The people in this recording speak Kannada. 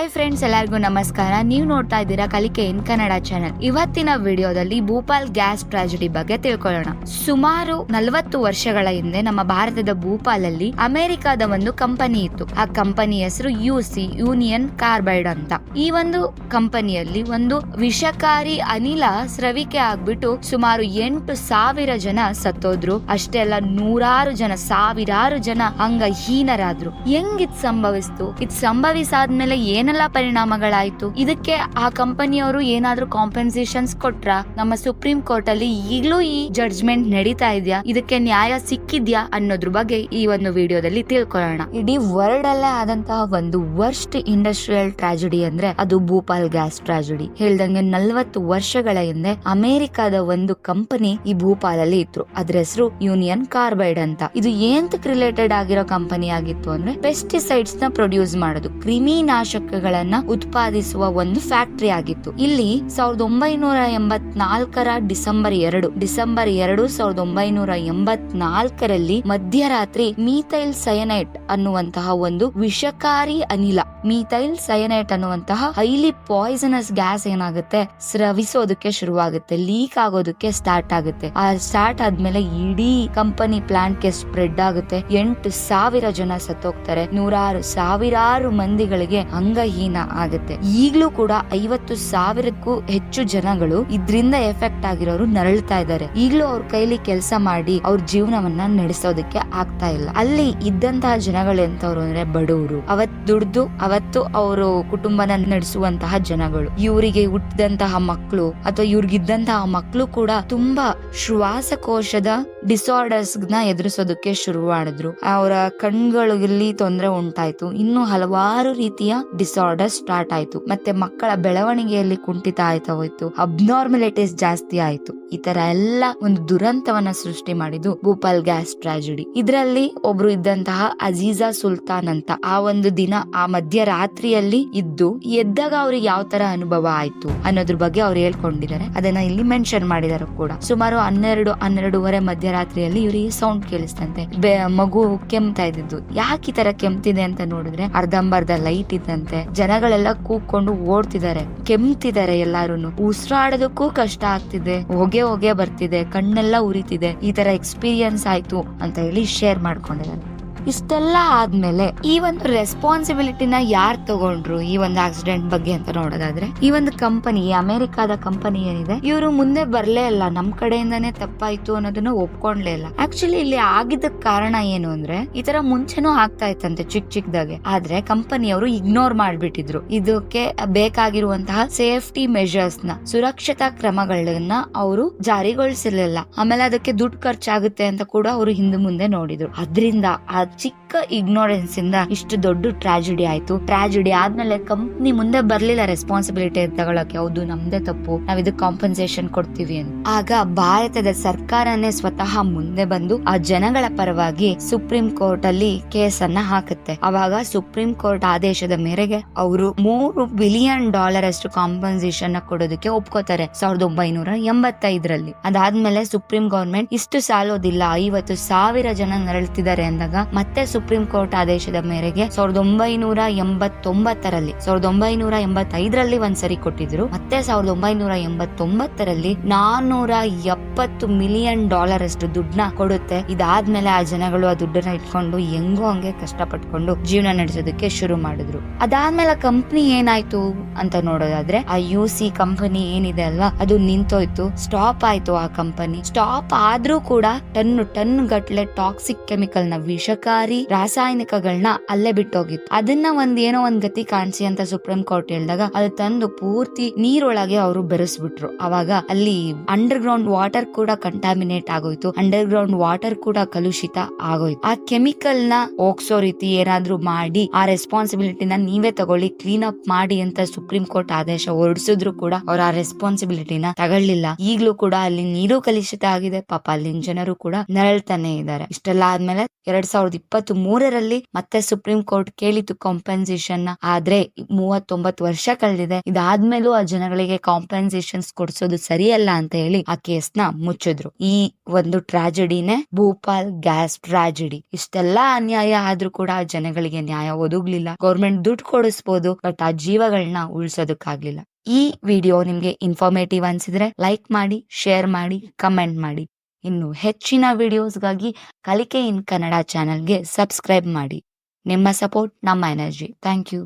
ಹಾಯ್ ಫ್ರೆಂಡ್ಸ್ ಎಲ್ಲರಿಗೂ ನಮಸ್ಕಾರ. ನೀವು ನೋಡ್ತಾ ಇದ್ದೀರಾ ಕಲಿಕೆ ಇನ್ ಕನ್ನಡ ಚಾನೆಲ್ ಇವತ್ತಿನ ವಿಡಿಯೋದಲ್ಲಿ ಭೂಪಾಲ್ ಗ್ಯಾಸ್ ಟ್ರಾಜಿಡಿ ಬಗ್ಗೆ ತಿಳ್ಕೊಳ್ಳೋಣ. ಸುಮಾರು ನಲವತ್ತು ವರ್ಷಗಳ ಹಿಂದೆ ನಮ್ಮ ಭಾರತದ ಭೂಪಾಲಲ್ಲಿ ಅಮೆರಿಕಾದ ಒಂದು ಕಂಪನಿ ಇತ್ತು. ಆ ಕಂಪನಿ ಹೆಸರು ಯು ಸಿ ಯೂನಿಯನ್ ಕಾರ್ಬೈಡ್ ಅಂತ. ಈ ಒಂದು ಕಂಪನಿಯಲ್ಲಿ ಒಂದು ವಿಷಕಾರಿ ಅನಿಲ ಸ್ರವಿಕೆ ಆಗ್ಬಿಟ್ಟು ಸುಮಾರು ಎಂಟು ಸಾವಿರ ಜನ ಸತ್ತೋದ್ರು. ಅಷ್ಟೇ ಅಲ್ಲ, ನೂರಾರು ಜನ, ಸಾವಿರಾರು ಜನ ಅಂಗಹೀನರಾದ್ರು. ಹೆಂಗ್ ಇದ್ ಸಂಭವಿಸ್ತು? ಇದ್ ಸಂಭವಿಸಾದ್ಮೇಲೆ ಏನೆಲ್ಲ ಪರಿಣಾಮಗಳಾಯ್ತು. ಇದಕ್ಕೆ ಆ ಕಂಪನಿಯವರು ಏನಾದ್ರೂ ಕಾಂಪೆನ್ಸೇಷನ್ಸ್ ಕೊಟ್ರ? ನಮ್ಮ ಸುಪ್ರೀಂ ಕೋರ್ಟ್ ಅಲ್ಲಿ ಈಗಲೂ ಈ ಜಡ್ಜ್ಮೆಂಟ್ ನಡೀತಾ ಇದೆಯಾ? ಇದಕ್ಕೆ ನ್ಯಾಯ ಸಿಕ್ಕಿದ್ಯಾ ಅನ್ನೋದ್ರ ಬಗ್ಗೆ ಈ ಒಂದು ವಿಡಿಯೋದಲ್ಲಿ ತಿಳ್ಕೊಳ್ಳೋಣ. ಇಡೀ ವರ್ಲ್ಡ್ ಅಲ್ಲೇ ಆದಂತಹ ಒಂದು ವರ್ಸ್ಟ್ ಇಂಡಸ್ಟ್ರಿಯಲ್ ಟ್ರಾಜಿಡಿ ಅಂದ್ರೆ ಅದು ಭೂಪಾಲ್ ಗ್ಯಾಸ್ ಟ್ರಾಜಿಡಿ ಹೇಳ್ದಂಗೆ ನಲ್ವತ್ತು ವರ್ಷಗಳ ಹಿಂದೆ ಅಮೆರಿಕದ ಒಂದು ಕಂಪನಿ ಈ ಭೂಪಾಲಲ್ಲಿ ಇತ್ತು ಅದ್ರ ಹೆಸರು ಯೂನಿಯನ್ ಕಾರ್ಬೈಡ್ ಅಂತ. ಇದು ಏಂತಕ್ ರಿಲೇಟೆಡ್ ಆಗಿರೋ ಕಂಪನಿ ಆಗಿತ್ತು ಅಂದ್ರೆ ಪೆಸ್ಟಿಸೈಡ್ಸ್ನ ಪ್ರೊಡ್ಯೂಸ್ ಮಾಡೋದು. ಕ್ರಿಮಿನಾಶಕಗಳನ್ನ ಉತ್ಪಾದಿಸುವ ಒಂದು ಫ್ಯಾಕ್ಟರಿ ಆಗಿತ್ತು. ಇಲ್ಲಿ ಸಾವಿರದ ಒಂಬೈನೂರ ಎಂಬತ್ನಾಲ್ಕರ ಡಿಸೆಂಬರ್ ಎರಡು ಡಿಸೆಂಬರ್ ಎರಡು ಸಾವಿರದ ಒಂಬೈನೂರ ಎಂಬತ್ನಾಲ್ಕರಲ್ಲಿ ಮಧ್ಯರಾತ್ರಿ ಮೀಥೈಲ್ ಸಯನೈಟ್ ಅನ್ನುವಂತಹ ಒಂದು ವಿಷಕಾರಿ ಅನಿಲ, ಮೀಥೈಲ್ ಸಯನೈಟ್ ಅನ್ನುವಂತಹ ಹೈಲಿ ಪಾಯ್ಸನಸ್ ಗ್ಯಾಸ್ ಏನಾಗುತ್ತೆ? ಸ್ರವಿಸೋದಕ್ಕೆ ಶುರುವಾಗುತ್ತೆ, ಲೀಕ್ ಆಗೋದಕ್ಕೆ ಸ್ಟಾರ್ಟ್ ಆಗುತ್ತೆ. ಆ ಸ್ಟಾರ್ಟ್ ಆದ್ಮೇಲೆ ಇಡೀ ಕಂಪನಿ ಪ್ಲಾಂಟ್ಗೆ ಸ್ಪ್ರೆಡ್ ಆಗುತ್ತೆ. ಎಂಟು ಸಾವಿರ ಜನ ಸತ್ತೋಗ್ತಾರೆ. ನೂರಾರು ಸಾವಿರಾರು ಮಂದಿಗಳಿಗೆ ಅಂಗಹೀನ ಆಗುತ್ತೆ. ಈಗಲೂ ಕೂಡ ಐವತ್ತು ಸಾವಿರಕ್ಕೂ ಹೆಚ್ಚು ಜನಗಳು ಇದ್ರಿಂದ ಎಫೆಕ್ಟ್ ಆಗಿರೋರು ನರಳ್ತಾ ಇದ್ದಾರೆ. ಈಗಲೂ ಅವ್ರ ಕೈಲಿ ಕೆಲಸ ಮಾಡಿ ಅವ್ರ ಜೀವನವನ್ನ ನಡೆಸೋದಕ್ಕೆ ಆಗ್ತಾ ಇಲ್ಲ. ಅಲ್ಲಿ ಇದ್ದಂತಹ ಜನಗಳು ಎಂತವ್ರು ಅಂದ್ರೆ ಬಡವರು. ಅವತ್ ದುಡ್ದು, ಅವತ್ತು ಅವರು ಕುಟುಂಬನ ನಡೆಸುವಂತಹ ಜನಗಳು. ಇವರಿಗೆ ಹುಟ್ಟಿದಂತಹ ಮಕ್ಕಳು ಅಥವಾ ಇವ್ರಿಗಿದ್ದಂತಹ ಮಕ್ಕಳು ಕೂಡ ತುಂಬಾ ಶ್ವಾಸಕೋಶದ ಡಿಸಾರ್ಡರ್ಸ್ನ ಎದುರಿಸೋದಕ್ಕೆ ಶುರು ಮಾಡಿದ್ರು ಅವರ ಕಣ್ಗಳಲ್ಲಿ ತೊಂದರೆ ಉಂಟಾಯ್ತು. ಇನ್ನು ಹಲವಾರು ರೀತಿಯ ಡಿಸಾರ್ಡರ್ ಸ್ಟಾರ್ಟ್ ಆಯ್ತು. ಮತ್ತೆ ಮಕ್ಕಳ ಬೆಳವಣಿಗೆಯಲ್ಲಿ ಕುಂಠಿತ ಆಯ್ತಾ ಹೋಯ್ತು. ಅಬ್ನಾರ್ಮಲಿಟೀಸ್ ಜಾಸ್ತಿ ಆಯ್ತು. ಈ ತರ ಎಲ್ಲ ಒಂದು ದುರಂತವನ್ನ ಸೃಷ್ಟಿ ಮಾಡಿದ್ದು ಭೂಪಾಲ್ ಗ್ಯಾಸ್ ಟ್ರಾಜಿಡಿ ಇದರಲ್ಲಿ ಒಬ್ರು ಇದ್ದಂತಹ ಅಜೀಜಾ ಸುಲ್ತಾನ್ ಅಂತ ಆ ಒಂದು ದಿನ ಆ ಮಧ್ಯರಾತ್ರಿಯಲ್ಲಿ ಇದ್ದು ಎದ್ದಾಗ ಅವ್ರಿಗೆ ಯಾವ ತರ ಅನುಭವ ಆಯ್ತು ಅನ್ನೋದ್ರ ಬಗ್ಗೆ ಅವ್ರು ಹೇಳ್ಕೊಂಡಿದ್ದಾರೆ. ಅದನ್ನ ಇಲ್ಲಿ ಮೆನ್ಷನ್ ಮಾಡಿದಾರೆ ಕೂಡ. ಸುಮಾರು ಹನ್ನೆರಡು, ಹನ್ನೆರಡೂವರೆ ಮಧ್ಯರಾತ್ರಿಯಲ್ಲಿ ಇವರಿಗೆ ಸೌಂಡ್ ಕೇಳಿಸ್ತಂತೆ ಮಗು ಕೆಮ್ತಾ ಇದ್ದಿದ್ದು. ಯಾಕೆ ಈ ತರ ಕೆಮ್ತಿದೆ ಅಂತ ನೋಡಿದ್ರೆ ಅರ್ಧಂಬರ್ಧ ಲೈಟ್ ಇದ್ದಂತೆ. ಜನಗಳೆಲ್ಲ ಕೂಗ್ಕೊಂಡು ಓಡ್ತಿದ್ದಾರೆ. ಕೆಮ್ತಿದ್ದಾರೆ ಎಲ್ಲಾರು ಉಸಿರಾಡೋದಕ್ಕೂ ಕಷ್ಟ ಆಗ್ತಿದೆ. ಹೊಗೆ ಹೊಗೆ ಬರ್ತಿದೆ. ಕಣ್ಣೆಲ್ಲ ಉರಿತಿದೆ. ಈ ತರ ಎಕ್ಸ್ಪೀರಿಯನ್ಸ್ ಆಯ್ತು ಅಂತ ಹೇಳಿ ಶೇರ್ ಮಾಡ್ಕೊಂಡಿದ್ದಾರೆ ಇಷ್ಟೆಲ್ಲ ಆದ್ಮೇಲೆ ಈ ಒಂದು ರೆಸ್ಪಾನ್ಸಿಬಿಲಿಟಿನ ಯಾರು ತಗೊಂಡ್ರು ಈ ಒಂದು ಆಕ್ಸಿಡೆಂಟ್ ಬಗ್ಗೆ ಅಂತ ನೋಡೋದಾದ್ರೆ, ಈ ಒಂದು ಕಂಪನಿ ಅಮೆರಿಕಾದ ಕಂಪನಿ ಏನಿದೆ, ಇವರು ಮುಂದೆ ಬರ್ಲೇ ಇಲ್ಲ, ನಮ್ ಕಡೆಯಿಂದಾನೇ ತಪ್ಪಾಯ್ತು ಅನ್ನೋದನ್ನ ಒಪ್ಕೊಂಡ್ಲೇ ಇಲ್ಲ. ಆಕ್ಚುಲಿ ಇಲ್ಲಿ ಆಗಿದ್ದ ಕಾರಣ ಏನು ಅಂದ್ರೆ, ಈ ತರ ಮುಂಚೆನೂ ಆಗ್ತಾ ಇತ್ತಂತೆ ಚಿಕ್ಕ ಚಿಕ್ಕದಾಗೆ ಆದ್ರೆ ಕಂಪನಿಯವರು ಇಗ್ನೋರ್ ಮಾಡ್ಬಿಟ್ಟಿದ್ರು. ಇದಕ್ಕೆ ಬೇಕಾಗಿರುವಂತಹ ಸೇಫ್ಟಿ ಮೆಷರ್ಸ್ನ ಸುರಕ್ಷತಾ ಕ್ರಮಗಳನ್ನ ಅವರು ಜಾರಿಗೊಳಿಸಿರ್ಲಿಲ್ಲ. ಆಮೇಲೆ ಅದಕ್ಕೆ ದುಡ್ಡು ಖರ್ಚಾಗುತ್ತೆ ಅಂತ ಕೂಡ ಅವರು ಹಿಂದೆ ಮುಂದೆ ನೋಡಿದ್ರು. ಅದ್ರಿಂದ ಆ ಚಿಕ್ಕ ಇಗ್ನೋರೆನ್ಸ್ ಇಂದ ಇಷ್ಟು ದೊಡ್ಡ ಟ್ರಾಜಿಡಿ ಆಯ್ತು. ಟ್ರಾಜಿಡಿ ಆದ್ಮೇಲೆ ಕಂಪ್ನಿ ಮುಂದೆ ಬರ್ಲಿಲ್ಲ ರೆಸ್ಪಾನ್ಸಿಬಿಲಿಟಿ ತಗೊಳಕ್ಕೆ. ಹೌದು, ನಮ್ದೇ ತಪ್ಪು. ನಾವ್ ಇದಕ್ಕೆ ಕಾಂಪನ್ಸೇಷನ್ ಕೊಡ್ತೀವಿ ಅಂತ. ಆಗ ಭಾರತದ ಸರ್ಕಾರನೇ ಸ್ವತಃ ಮುಂದೆ ಬಂದು ಆ ಜನಗಳ ಪರವಾಗಿ ಸುಪ್ರೀಂ ಕೋರ್ಟ್ ಅಲ್ಲಿ ಕೇಸನ್ನ ಹಾಕುತ್ತೆ. ಅವಾಗ ಸುಪ್ರೀಂ ಕೋರ್ಟ್ ಆದೇಶದ ಮೇರೆಗೆ ಅವರು ಮೂರು ಬಿಲಿಯನ್ ಡಾಲರ್ ಅಷ್ಟು ಕಾಂಪನ್ಸೇಷನ್ ಕೊಡೋದಕ್ಕೆ ಒಪ್ಕೋತಾರೆ. ಸಾವಿರದ ಒಂಬೈನೂರ ಎಂಬತ್ತೈದರಲ್ಲಿ. ಅದಾದ್ಮೇಲೆ ಸುಪ್ರೀಂ ಗವರ್ಮೆಂಟ್ ಇಷ್ಟು ಸಾಲೋದಿಲ್ಲ, ಐವತ್ತು ಸಾವಿರ ಜನ ನರಳ್ತಿದ್ದಾರೆ ಅಂದಾಗ ಮತ್ತೆ ಸುಪ್ರೀಂ ಕೋರ್ಟ್ ಆದೇಶದ ಮೇರೆಗೆ ಸಾವಿರದ ಒಂಬೈನೂರ ಎಂಬತ್ತೊಂಬತ್ತರಲ್ಲಿ ಸಾವಿರದ ಒಂಬೈನೂರ ಎಂಬತ್ತೈದರಲ್ಲಿ ಒಂದ್ಸರಿ ಕೊಟ್ಟಿದ್ರು. ಮತ್ತೆ ಸಾವಿರದ ಒಂಬೈನೂರ ಎಂಬತ್ತೊಂಬತ್ತರಲ್ಲಿ ನಾನ್ನೂರ ಎಪ್ಪತ್ತು ಮಿಲಿಯನ್ ಡಾಲರ್ ಅಷ್ಟು ದುಡ್ಡನ್ನ ಕೊಡುತ್ತೆ. ಇದಾದ್ಮೇಲೆ ಆ ಜನಗಳು ಆ ದುಡ್ಡನ್ನ ಇಟ್ಕೊಂಡು ಹೆಂಗೋ ಹಂಗೆ ಕಷ್ಟಪಟ್ಕೊಂಡು ಜೀವನ ನಡೆಸೋದಕ್ಕೆ ಶುರು ಮಾಡಿದ್ರು. ಅದಾದ್ಮೇಲೆ ಕಂಪ್ನಿ ಏನಾಯ್ತು ಅಂತ ನೋಡೋದಾದ್ರೆ, ಆ ಯು ಸಿ ಕಂಪನಿ ಏನಿದೆ ಅಲ್ವಾ, ಅದು ನಿಂತೋಯ್ತು. ಸ್ಟಾಪ್ ಆಯ್ತು ಆ ಕಂಪನಿ. ಸ್ಟಾಪ್ ಆದ್ರೂ ಕೂಡ ಟನ್ ಟನ್ ಗಟ್ಲೆ ಟಾಕ್ಸಿಕ್ ಕೆಮಿಕಲ್ನ ವಿಷಕಾರಿ ರಾಸಾಯನಿಕಗಳನ್ನ ಅಲ್ಲೇ ಬಿಟ್ಟೋಗಿತ್ತು. ಅದನ್ನ ಒಂದ್ ಏನೋ ಒಂದ್ ಗತಿ ಕಾಣಿಸಿ ಅಂತ ಸುಪ್ರೀಂ ಕೋರ್ಟ್ ಹೇಳಿದಾಗ ಅದು ತಂದು ಪೂರ್ತಿ ನೀರೊಳಗೆ ಅವರು ಬೆರೆಸ್ಬಿಟ್ರು. ಅವಾಗ ಅಲ್ಲಿ ಅಂಡರ್ ಗ್ರೌಂಡ್ ವಾಟರ್ ಕೂಡ ಕಂಟಾಮಿನೇಟ್ ಆಗೋಯ್ತು. ಅಂಡರ್ ಗ್ರೌಂಡ್ ವಾಟರ್ ಕೂಡ ಕಲುಷಿತ ಆಗೋಯ್ತು. ಆ ಕೆಮಿಕಲ್ನ ಹೋಗ್ಸೋ ರೀತಿ ಏನಾದ್ರೂ ಮಾಡಿ, ಆ ರೆಸ್ಪಾನ್ಸಿಬಿಲಿಟಿನ ನೀವೇ ತಗೊಳ್ಳಿ ಕ್ಲೀನ್ ಅಪ್ ಮಾಡಿ ಅಂತ ಸುಪ್ರೀಂ ಕೋರ್ಟ್ ಆದೇಶ ಹೊರಡಿಸಿದ್ರು ಕೂಡ ಅವ್ರ ಆ ರೆಸ್ಪಾನ್ಸಿಬಿಲಿಟಿನ ತಗೊಳ್ಳಿಲ್ಲ. ಈಗ್ಲೂ ಕೂಡ ಅಲ್ಲಿ ನೀರು ಕಲುಷಿತ ಆಗಿದೆ. ಪಾಪ ಅಲ್ಲಿನ ಜನರು ಕೂಡ ನರಳ್ತಾನೆ ಇದ್ದಾರೆ. ಇಷ್ಟೆಲ್ಲ ಆದ್ಮೇಲೆ ಎರಡ್ ಸಾವಿರದ ಇಪ್ಪತ್ತ್ ಮೂರರಲ್ಲಿ ಮತ್ತೆ ಸುಪ್ರೀಂ ಕೋರ್ಟ್ ಕೇಳಿತು ಕಾಂಪೆನ್ಸೇಷನ್ ಆದ್ರೆ ಮೂವತ್ತೊಂಬತ್ತು ವರ್ಷ ಕಳೆದಿದೆ. ಇದಾದ್ಮೇಲೂ ಆ ಜನಗಳಿಗೆ ಕಾಂಪೆನ್ಸೇಷನ್ಸ್ ಕೊಡ್ಸೋದು ಸರಿಯಲ್ಲ ಅಂತ ಹೇಳಿ ಆ ಕೇಸ್ನ ಮುಚ್ಚಿದ್ರು. ಈ ಒಂದು ಟ್ರಾಜಿಡಿನೇ ಭೂಪಾಲ್ ಗ್ಯಾಸ್ ಟ್ರಾಜಿಡಿ ಇಷ್ಟೆಲ್ಲಾ ಅನ್ಯಾಯ ಆದ್ರೂ ಕೂಡ ಜನಗಳಿಗೆ ನ್ಯಾಯ ಒದಗ್ಲಿಲ್ಲ. ಗೌರ್ಮೆಂಟ್ ದುಡ್ಡು ಕೊಡಿಸ್ಬೋದು ಬಟ್ ಆ ಜೀವಗಳನ್ನ ಉಳಿಸೋದಕ್ಕಾಗ್ಲಿಲ್ಲ. ಈ ವಿಡಿಯೋ ನಿಮ್ಗೆ ಇನ್ಫಾರ್ಮೇಟಿವ್ ಅನ್ಸಿದ್ರೆ ಲೈಕ್ ಮಾಡಿ ಶೇರ್ ಮಾಡಿ ಕಮೆಂಟ್ ಮಾಡಿ. ಇನ್ನು ಹೆಚ್ಚಿನ ವಿಡಿಯೋಸ್ಗಾಗಿ ಕಲಿಕೆ ಇನ್ ಕನ್ನಡ ಚಾನಲ್ಗೆ ಸಬ್ಸ್ಕ್ರೈಬ್ ಮಾಡಿ. ನಿಮ್ಮ ಸಪೋರ್ಟ್, ನಮ್ಮ ಎನರ್ಜಿ. Thank you.